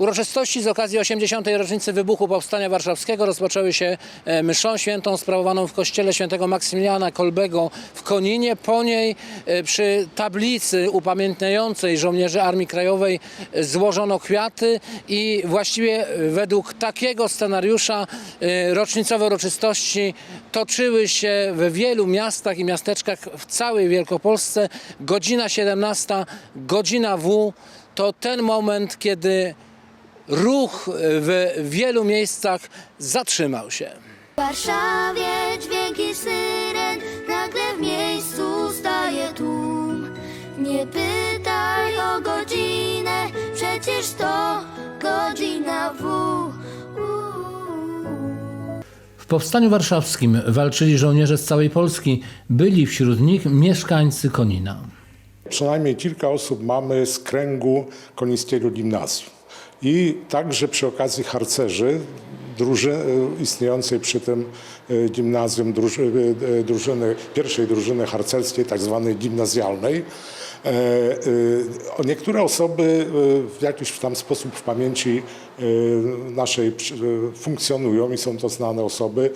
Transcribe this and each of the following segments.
Uroczystości z okazji 80. rocznicy wybuchu Powstania Warszawskiego rozpoczęły się e, mszą świętą sprawowaną w kościele świętego Maksymiliana Kolbego w Koninie. Po niej e, przy tablicy upamiętniającej żołnierzy Armii Krajowej e, złożono kwiaty i właściwie według takiego scenariusza rocznicowe uroczystości toczyły się w wielu miastach i miasteczkach w całej Wielkopolsce. Godzina 17, godzina W to ten moment, kiedy ruch w wielu miejscach zatrzymał się. W Warszawie dźwięki syren, nagle w miejscu staje tłum. Nie pytaj o godzinę, przecież to godzina W. W Powstaniu Warszawskim walczyli żołnierze z całej Polski. Byli wśród nich mieszkańcy Konina. Przynajmniej kilka osób mamy z kręgu konińskiego gimnazjum. I także przy okazji harcerzy, druży, istniejącej przy tym e, gimnazjum druży, e, drużyny, pierwszej drużyny harcerskiej, tak zwanej gimnazjalnej. E, e, Niektóre osoby e, w jakiś tam sposób w pamięci naszej funkcjonują i są to znane osoby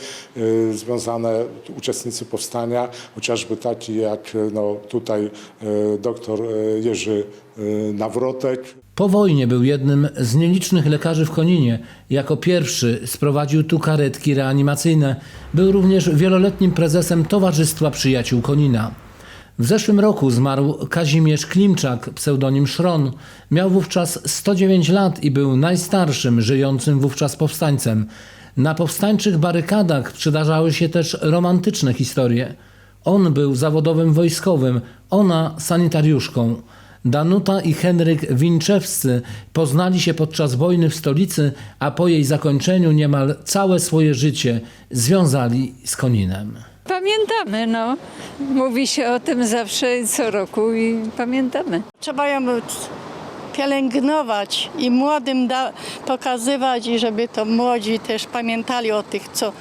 związane, uczestnicy powstania, chociażby taki jak no, tutaj doktor Jerzy Nawrotek, Po wojnie był jednym z nielicznych lekarzy w Koninie. Jako pierwszy sprowadził tu karetki reanimacyjne. Był również wieloletnim prezesem Towarzystwa Przyjaciół Konina. W zeszłym roku zmarł Kazimierz Klimczak, pseudonim Szron. Miał wówczas 109 lat i był najstarszym żyjącym wówczas powstańcem. Na powstańczych barykadach przydarzały się też romantyczne historie. On był zawodowym wojskowym, ona sanitariuszką. Danuta i Henryk Winczewscy poznali się podczas wojny w stolicy, a po jej zakończeniu niemal całe swoje życie związali z Koninem. Pamiętamy, no. Mówi się o tym zawsze co roku i pamiętamy. Trzeba ją pielęgnować i młodym da, pokazywać i żeby to młodzi też pamiętali o tych, co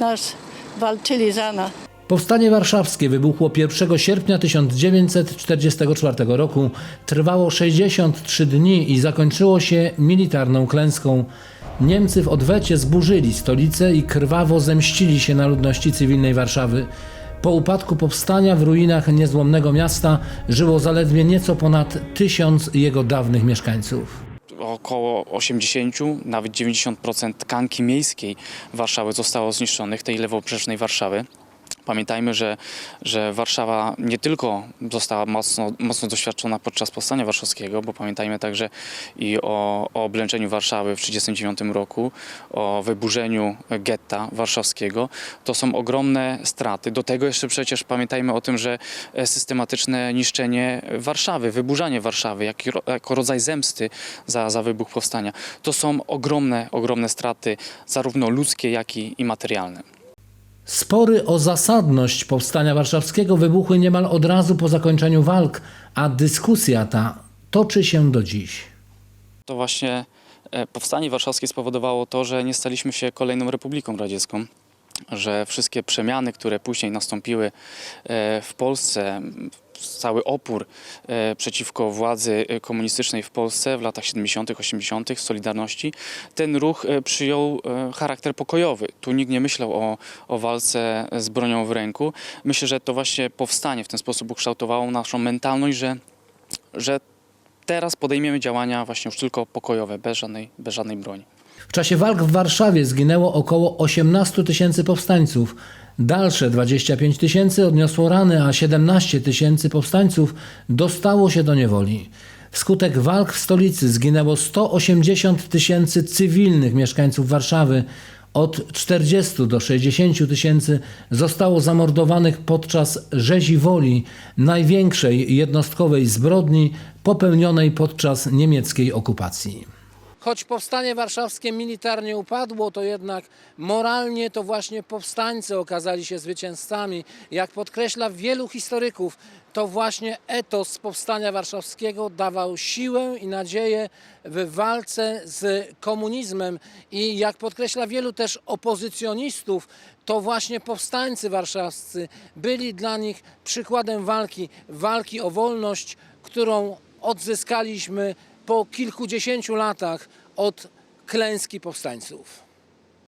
nas walczyli za nas. Powstanie warszawskie wybuchło 1 sierpnia 1944 roku, trwało 63 dni i zakończyło się militarną klęską. Niemcy w odwecie zburzyli stolicę i krwawo zemścili się na ludności cywilnej Warszawy. Po upadku powstania w ruinach niezłomnego miasta żyło zaledwie nieco ponad tysiąc jego dawnych mieszkańców. około 80, nawet 90% tkanki miejskiej Warszawy zostało zniszczonych, tej lewobrzeżnej Warszawy. Pamiętajmy, że, że Warszawa nie tylko została mocno, mocno doświadczona podczas powstania warszawskiego, bo pamiętajmy także i o, o oblęczeniu Warszawy w 1939 roku, o wyburzeniu getta warszawskiego. To są ogromne straty. Do tego jeszcze przecież pamiętajmy o tym, że e, systematyczne niszczenie Warszawy, wyburzanie Warszawy jak, jako rodzaj zemsty za, za wybuch powstania. To są ogromne, ogromne straty, zarówno ludzkie, jak i, i materialne. Spory o zasadność powstania warszawskiego wybuchły niemal od razu po zakończeniu walk, a dyskusja ta toczy się do dziś. To właśnie e, powstanie warszawskie spowodowało to, że nie staliśmy się kolejną republiką radziecką, że wszystkie przemiany, które później nastąpiły e, w Polsce, cały opór e, przeciwko władzy e, komunistycznej w Polsce w latach 70., 80., Solidarności, ten ruch przyjął charakter pokojowy. Tu nikt nie myślał o, o walce z bronią w ręku. Myślę, że to właśnie powstanie w ten sposób ukształtowało naszą mentalność, że, że teraz podejmiemy działania właśnie już tylko pokojowe, bez żadnej, bez żadnej broni. W czasie walk w Warszawie zginęło około 18 tysięcy powstańców. Dalsze 25 tysięcy odniosło rany, a 17 tysięcy powstańców dostało się do niewoli. Wskutek walk w stolicy zginęło 180 tysięcy cywilnych mieszkańców Warszawy. Od 40 do 60 tysięcy zostało zamordowanych podczas rzezi woli, największej jednostkowej zbrodni popełnionej podczas niemieckiej okupacji. Choć powstanie warszawskie militarnie upadło, to jednak moralnie to właśnie powstańcy okazali się zwycięzcami. Jak podkreśla wielu historyków, to właśnie etos powstania warszawskiego dawał siłę i nadzieję w walce z komunizmem. I jak podkreśla wielu też opozycjonistów, to właśnie powstańcy warszawscy byli dla nich przykładem walki, walki o wolność, którą odzyskaliśmy po kilkudziesięciu latach od klęski powstańców.